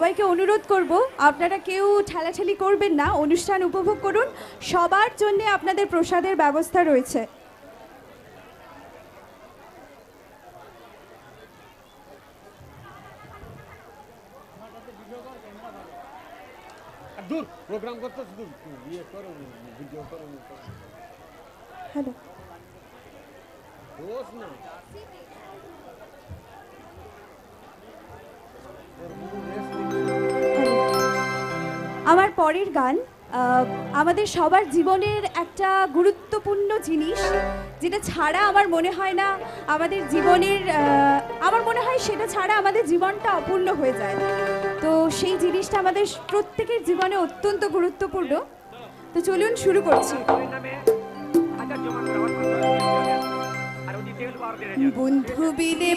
সবাইকে অনুরোধ করব আপনারা কেউ ঠেলাঠেলি করবেন না অনুষ্ঠান উপভোগ করুন। সবার জন্য আপনাদের প্রসাদের ব্যবস্থা রয়েছে। হ্যালো। পরের গান আমাদের সবার জীবনের একটা গুরুত্বপূর্ণ জিনিস, যেটা ছাড়া আমার মনে হয় না, আমাদের জীবনের আমার মনে হয় সেটা ছাড়া আমাদের জীবনটা অপূর্ণ হয়ে যায়। তো সেই জিনিসটা আমাদের প্রত্যেকের জীবনে অত্যন্ত গুরুত্বপূর্ণ। তো চলুন শুরু করছি। বন্ধু বিদে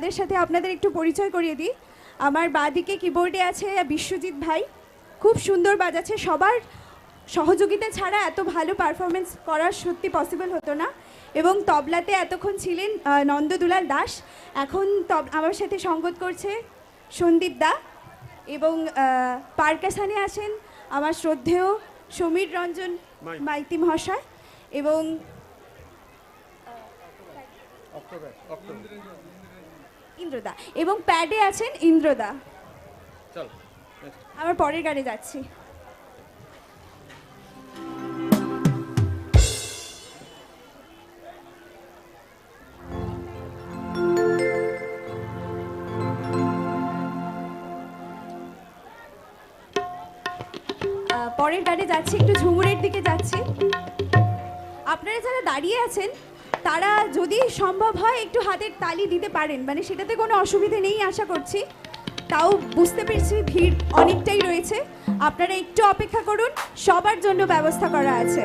তাদের সাথে আপনাদের একটু পরিচয় করিয়ে দিই। আমার বাঁদিকে কিবোর্ডে আছে বিশ্বজিৎ ভাই। খুব সুন্দর বাজাচ্ছে। সবার সহযোগিতা ছাড়া এত ভালো পারফরমেন্স করা সত্যি পসিবল হতো না। এবং তবলাতে এতক্ষণ ছিলেন নন্দদুলাল দাস। এখন তব আমার সাথে সঙ্গত করছে সন্দীপ দা এবং পার্কাসানে আছেন আমার শ্রদ্ধেয় সমীর রঞ্জন মাইতি মহাশয় এবং অক্টোবর অক্টোবর। ইন্দ্রদা এবং প্যাডে আছেন ইন্দ্রদা। আমার পরের গাড়ি যাচ্ছি। পরের গাড়ি যাচ্ছি একটু ঝুমুরের দিকে যাচ্ছি। আপনারা যারা দাঁড়িয়ে আছেন তারা যদি সম্ভব হয় একটু হাতের তালি দিতে পারেন। মানে সেটাতে কোনো অসুবিধে নেই, আশা করছি। তাও বুঝতে পেরেছি, ভিড় অনেকটাই রয়েছে। আপনারা একটু অপেক্ষা করুন, সবার জন্য ব্যবস্থা করা আছে।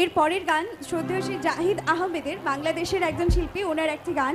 এর পরের গান শ্রদ্ধেয় শ্রী জাহিদ আহমেদের বাংলাদেশের একজন শিল্পী ওনার একটি গান।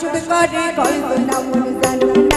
অসুখ করে কল্পনা মন জানো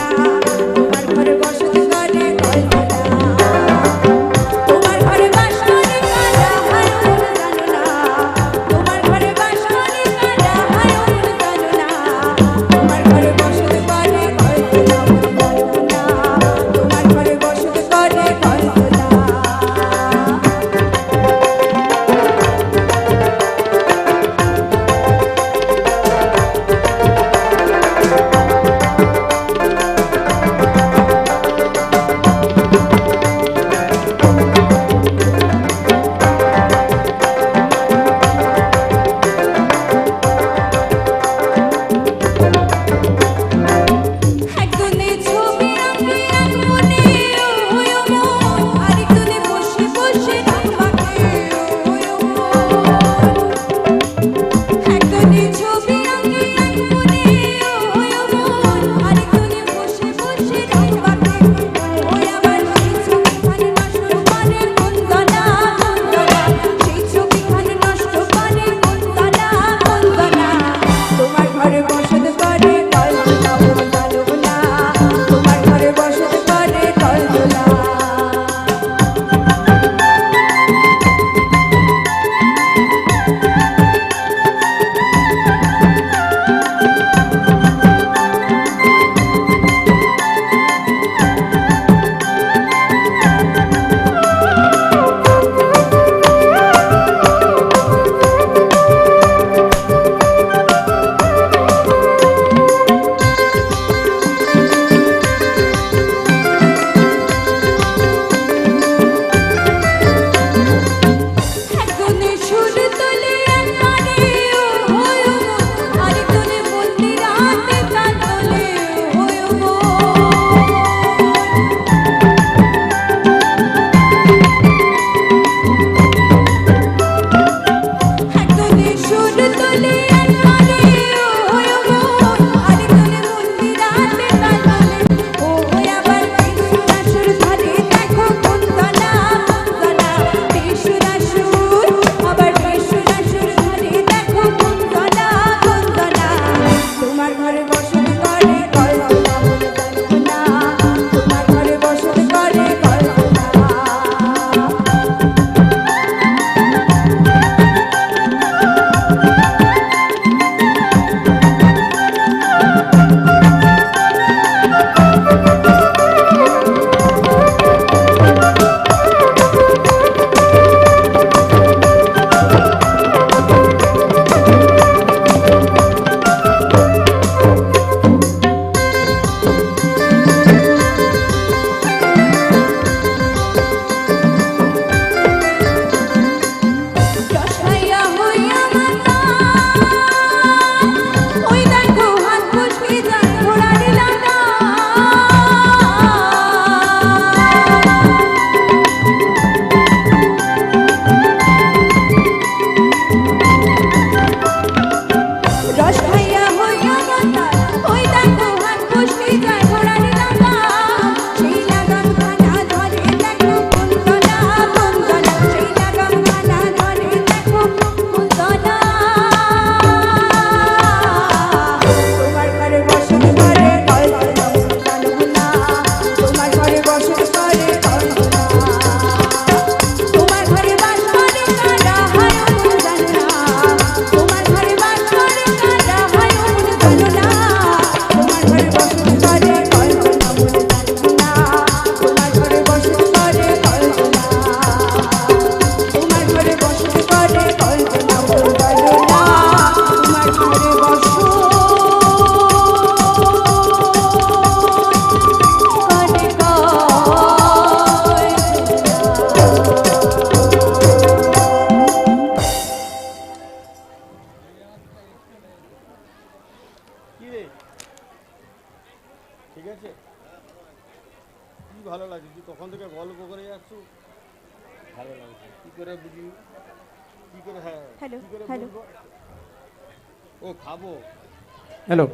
হ্যালো।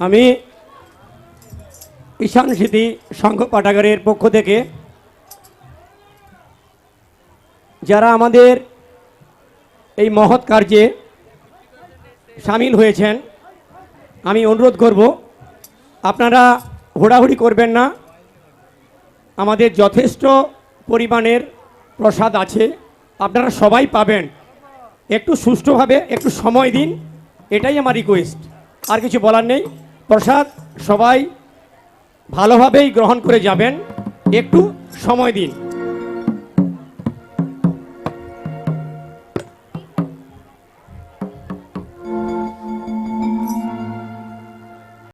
আমি ঈশান স্মৃতি সংঘ পাঠাগারের পক্ষ থেকে যারা আমাদের এই মহৎ কার্যে সামিল হয়েছেন আমি অনুরোধ করব আপনারা হোড়াহুড়ি করবেন না। আমাদের যথেষ্ট পরিমাণের প্রসাদ আছে। আপনারা সবাই পাবেন। একটু সুষ্ঠুভাবে, একটু সময় দিন, এটাই আমার রিকোয়েস্ট আর কিছু বলার নেই। প্রসাদ, সবাই ভালোভাবেই গ্রহণ করে যাবেন। একটু সময় দিন।